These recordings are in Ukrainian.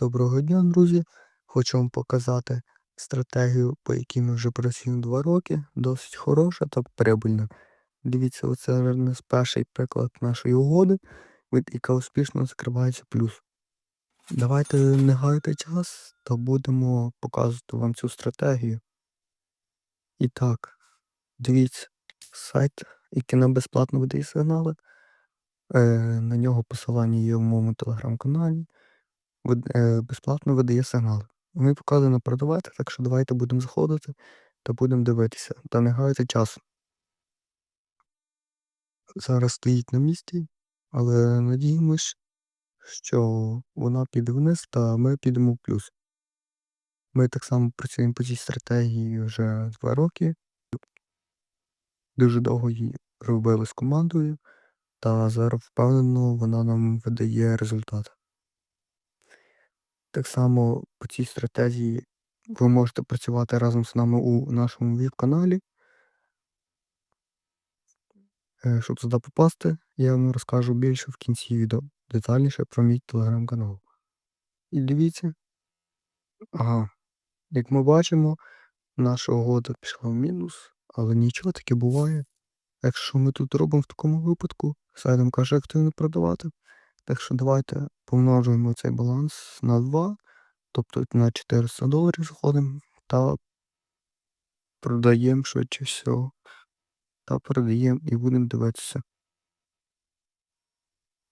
Доброго дня, друзі! Хочу вам показати стратегію, по якій ми вже працюємо 2 роки. Досить хороша та прибильна. Дивіться, оце нас перший приклад нашої угоди, від- яка успішно закривається плюс. Давайте не гаяти час та будемо показувати вам цю стратегію. І так, дивіться, сайт, який нам безплатно видає сигнали. Е, на нього посилання є в моєму телеграм-каналі. Е, безплатно видає сигнали. Ми показано продавати, так що давайте будемо заходити та будемо дивитися. Та не гаяти часу. Зараз стоїть на місці, але надіємось, що вона піде вниз, та ми підемо в плюс. Ми так само працюємо по цій стратегії вже 2 роки. Дуже довго її робили з командою, та зараз впевнено вона нам видає результат. Так само по цій стратегії ви можете працювати разом з нами у нашому віп-каналі. Е, Щоб туди попасти, я вам розкажу більше в кінці відео, детальніше про мій телеграм-канал. І дивіться. Ага. Як ми бачимо, наша угода пішла в мінус, але нічого таке буває. Якщо ми тут робимо в такому випадку, сайт нам каже активно продавати. Так що давайте помножуємо цей баланс на 2, тобто на 400 доларів заходимо та продаємо швидше всього. Та продаємо і будемо дивитися.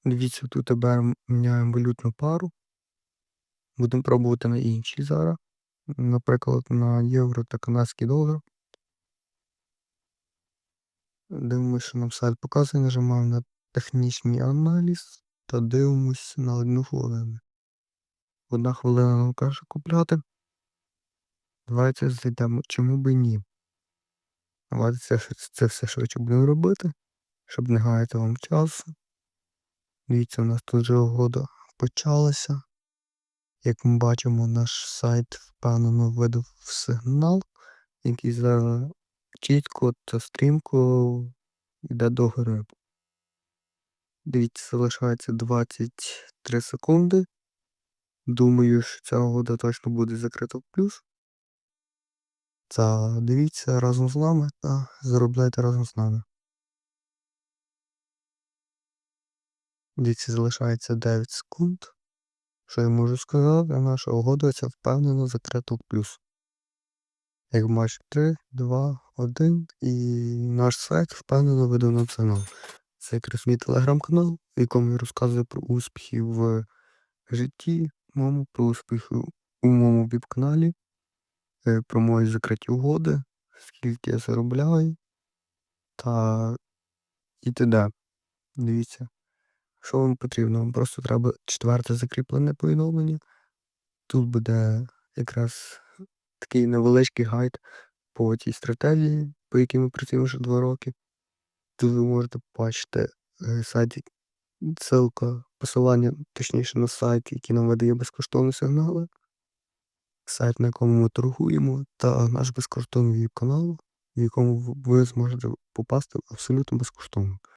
Дивіться, тут тепер міняємо валютну пару. Будемо пробувати на іншій зараз. Наприклад, на євро та канадський долар. Дивимося, що нам сайт показує, нажимаємо на технічний аналіз та дивимось на одну хвилину. Одна хвилина нам каже купляти. Давайте зайдемо, чому би ні. Давайте це, це все швидше будемо робити, щоб не гаяти вам часу. Дивіться, у нас тут вже угода почалася. Як ми бачимо, наш сайт впевнено видав сигнал, який зараз чітко та стрімко йде до гори. Дивіться, залишається 23 секунди. Думаю, що ця угода точно буде закрита в плюс. Та дивіться разом з нами та заробляйте разом з нами. Дивіться, залишається 9 секунд. Що я можу сказати, наша угода ця впевнено закрита в плюс. Як бачите, 3, 2, 1 і наш сайт впевнено нам сигнал. Це якраз мій телеграм-канал, в якому я розказую про успіхи в житті, моєму, про успіхи у моєму віп-каналі, е, про мої закриті угоди, скільки я заробляю та і т.д. Дивіться. Що вам потрібно? Вам просто треба четверте закріплене повідомлення. Тут буде якраз такий невеличкий гайд по цій стратегії, по якій ми працюємо вже 2 роки. Тут ви можете бачити е, сайт, ссылка, посилання, точніше на сайт, який нам видає безкоштовні сигнали, сайт, на якому ми торгуємо, та наш безкоштовний віп-канал, в якому ви зможете попасти абсолютно безкоштовно.